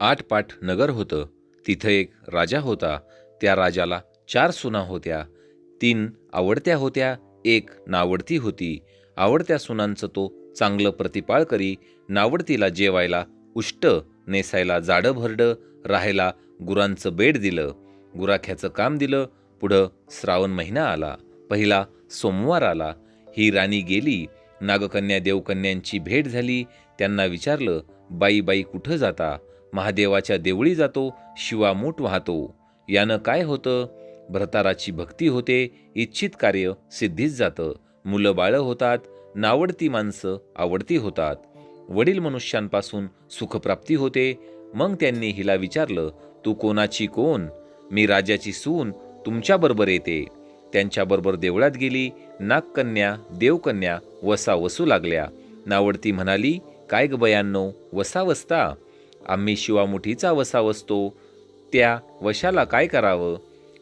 आठपाठ नगर होतं. तिथं एक राजा होता. त्या राजाला चार सुना होत्या. तीन आवडत्या होत्या एक नावडती होती. आवडत्या सुनांचं तो चांगलं प्रतिपाळ करी नावडतीला जेवायला उष्ट नेसायला जाडं भरडं राहायला गुरांचं बेड दिलं. गुराख्याचं काम दिलं. पुढं श्रावण महिना आला. पहिला सोमवार आला. ही राणी गेली. नागकन्या देवकन्यांची भेट झाली. त्यांना विचारलं बाई बाई कुठं जाता? महादेवाच्या देवळी जातो शिवामूठ वाहतो. यानं काय होतं? भ्रताराची भक्ती होते इच्छित कार्य सिद्धीच जातं. मुलं बाळं होतात नावडती माणसं आवडती होतात. वडील मनुष्यांपासून सुखप्राप्ती होते. मग त्यांनी हिला विचारलं तू कोणाची कोण? मी राजाची सून तुमच्याबरोबर येते. त्यांच्याबरोबर देवळात गेली नागकन्या देवकन्या वसा वसू लागल्या. नावडती म्हणाली काय ग बयांनो वसा वसता आम्ही शिवामुठीचा वसा वसतो. त्या वशाला काय करावं?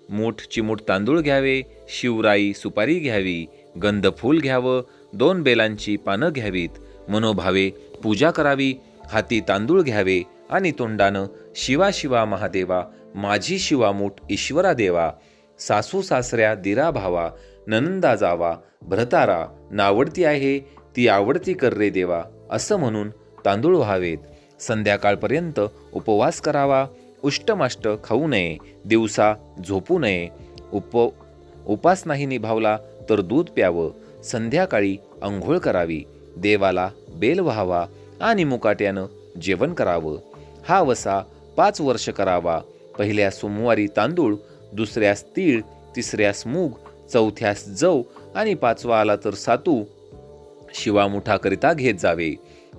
मूठ चिमूट तांदूळ घ्यावे शिवराई सुपारी घ्यावी गंधफूल घ्यावं दोन बेलांची पानं घ्यावीत. मनोभावे पूजा करावी हाती तांदूळ घ्यावे आणि तोंडानं शिवा शिवा महादेवा माझी शिवामूठ ईश्वरा देवा. सासू सासऱ्या दिरा भावा ननंदा जावा भ्रतारा नावडती आहे ती आवडती कर रे देवा असं म्हणून तांदूळ व्हावेत. संध्याकाळपर्यंत उपवास करावा. उष्टमाष्ट खाऊ नये. दिवसा झोपू नये. उप उपास नाही निभावला तर दूध प्यावं. संध्याकाळी अंघोळ करावी. देवाला बेल व्हावा आणि मुकाट्यानं जेवण करावं. हा वसा पाच वर्ष करावा. पहिल्या सोमवारी तांदूळ दुसऱ्यास तीळ तिसऱ्यास मूग चौथ्यास जव आणि पाचवा आला तर सातू शिवामुठाकरिता घेत जावे.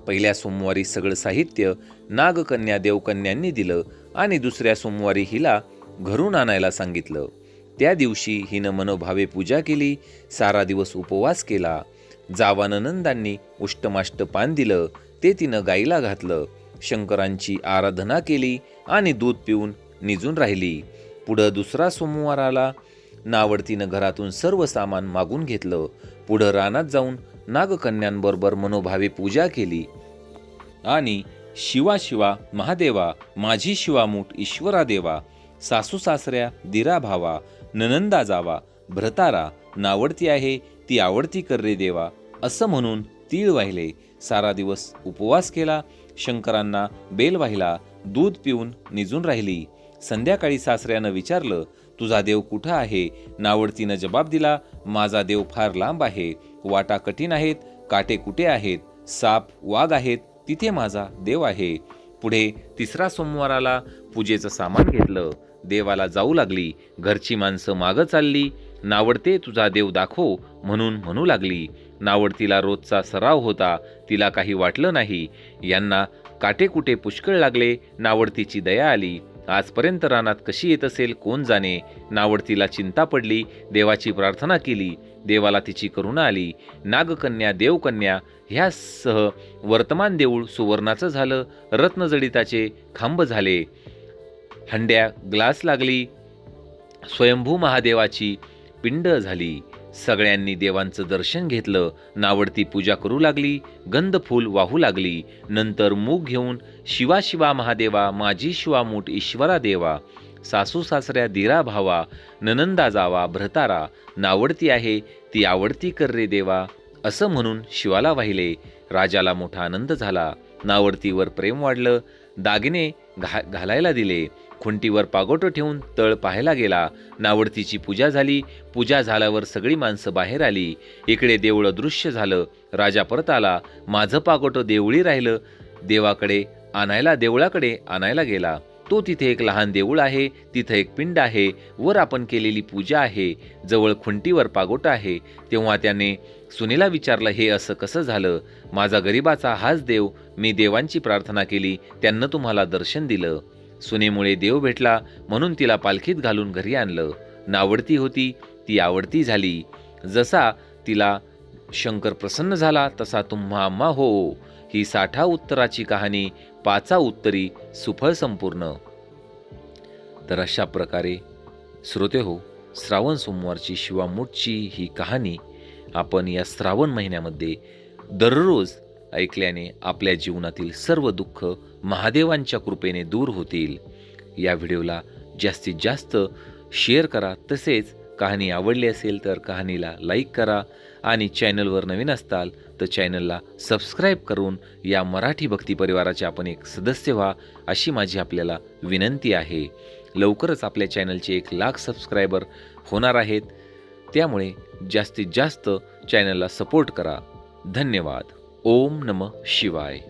पहिल्या सोमवारी सगळं साहित्य नागकन्या देवकन्यांनी दिलं आणि दुसऱ्या सोमवारी हिला घरून आणायला सांगितलं. त्या दिवशी हिनं मनोभावे पूजा केली सारा दिवस उपवास केला. जावाननंदांनी उष्टमाष्ट पान दिलं ते तिनं गाईला घातलं. शंकरांची आराधना केली आणि दूध पिऊन निजून राहिली. पुढं दुसरा सोमवार आला नावडतीनं घरातून सर्व सामान मागून घेतलं. पुढं रानात जाऊन नागकन्यांबरोबर मनोभावे पूजा केली. आणि शिवा शिवा महादेवा माझी शिवामूठ ईश्वरा देवा सासू सासऱ्या दिरा भावा ननंदा जावा भ्रतारा नावडती आहे ती आवडती कर रे देवा असं म्हणून तीळ वाहिले. सारा दिवस उपवास केला. शंकरांना बेल वाहिला. दूध पिऊन निजून राहिली. संध्याकाळी सासऱ्यानं विचारलं तुझा देव कुठं आहे? नावडतीनं जबाब दिला माझा देव फार लांब आहे. वाटा कठीण आहेत काटे कुठे आहेत? साप वाघ आहेत तिथे माझा देव आहे. पुढे तिसरा सोमवाराला पूजेचं सामान घेतलं. देवाला जाऊ लागली घरची माणसं मागं चालली. नावडते तुझा देव दाखव म्हणून म्हणू लागली. नावडतीला रोजचा सराव होता तिला काही वाटलं नाही. यांना काटेकुटे पुष्कळ लागले नावडतीची दया आली. आजपर्यंत रानात कशी येत असेल कोण जाणे? नावडतीला चिंता पडली देवाची प्रार्थना केली देवाला तिची करुणा आली. नागकन्या देवकन्या ह्यासह वर्तमान देऊळ सुवर्णाचं झालं रत्नजडिताचे खांब झाले. हंड्या ग्लास लागली स्वयंभू महादेवाची पिंड झाली. सगळ्यांनी देवांचं दर्शन घेतलं नावडती पूजा करू लागली गंध फूल वाहू लागली नंतर मूग घेऊन शिवा शिवा महादेवा माझी शिवामूठ ईश्वरा देवा सासू सासऱ्या दिरा भावा ननंदा जावा भ्रतारा नावडती आहे ती आवडती कर रे देवा असं म्हणून शिवाला वाहिले. राजाला मोठा आनंद झाला. नावडतीवर प्रेम वाढलं. दागिने घा घालायला दिले. खुंटीवर पागोटं ठेवून तळ पाहायला गेला. नावडतीची पूजा झाली. पूजा झाल्यावर सगळी माणसं बाहेर आली. इकडे देवळं दृश्य झालं. राजा परत आला. माझं पागोटं देवळी राहिलं. देवाकडे आणायला देवळाकडे आणायला गेला. तो तिथे एक लहान देऊळ आहे. तिथं एक पिंड आहे. वर आपण केलेली पूजा आहे. जवळ खुंटीवर पागोटा आहे. तेव्हा त्याने सुनेला विचारलं हे असं कसं झालं? माझा गरिबाचा हाच देव. मी देवांची प्रार्थना केली. त्यांना तुम्हाला दर्शन दिलं. सुनेमुळे देव भेटला म्हणून तिला पालखीत घालून घरी आणलं. नावडती होती ती आवडती झाली. जसा तिला शंकर प्रसन्न झाला तसा तुम्हा आम्हा हो. ही साठा उत्तराची कहाणी पाचा उत्तरी सुफळ संपूर्ण. तर अशा प्रकारे श्रोते हो श्रावण सोमवारची शिवामूठची ही कहाणी आपण या श्रावण महिन्यामध्ये दररोज ऐकल्याने आपल्या जीवनातील सर्व दुःख महादेवांच्या कृपेने दूर होतील. या व्हिडिओला जास्तीत जास्त शेअर करा तसेच कहाणी आवडली असेल तर कहाणीला लाईक करा आणि चॅनलवर नवीन असताल तर चॅनलला सबस्क्राईब करून या मराठी भक्ती परिवाराचे आपण एक सदस्य व्हा अशी माझी आपल्याला विनंती आहे. लवकरच आपल्या चॅनलचे एक लाख सबस्क्रायबर होणार आहेत. त्यामुळे जास्तीत जास्त चॅनलला सपोर्ट करा. धन्यवाद. ओम नम शिवाय.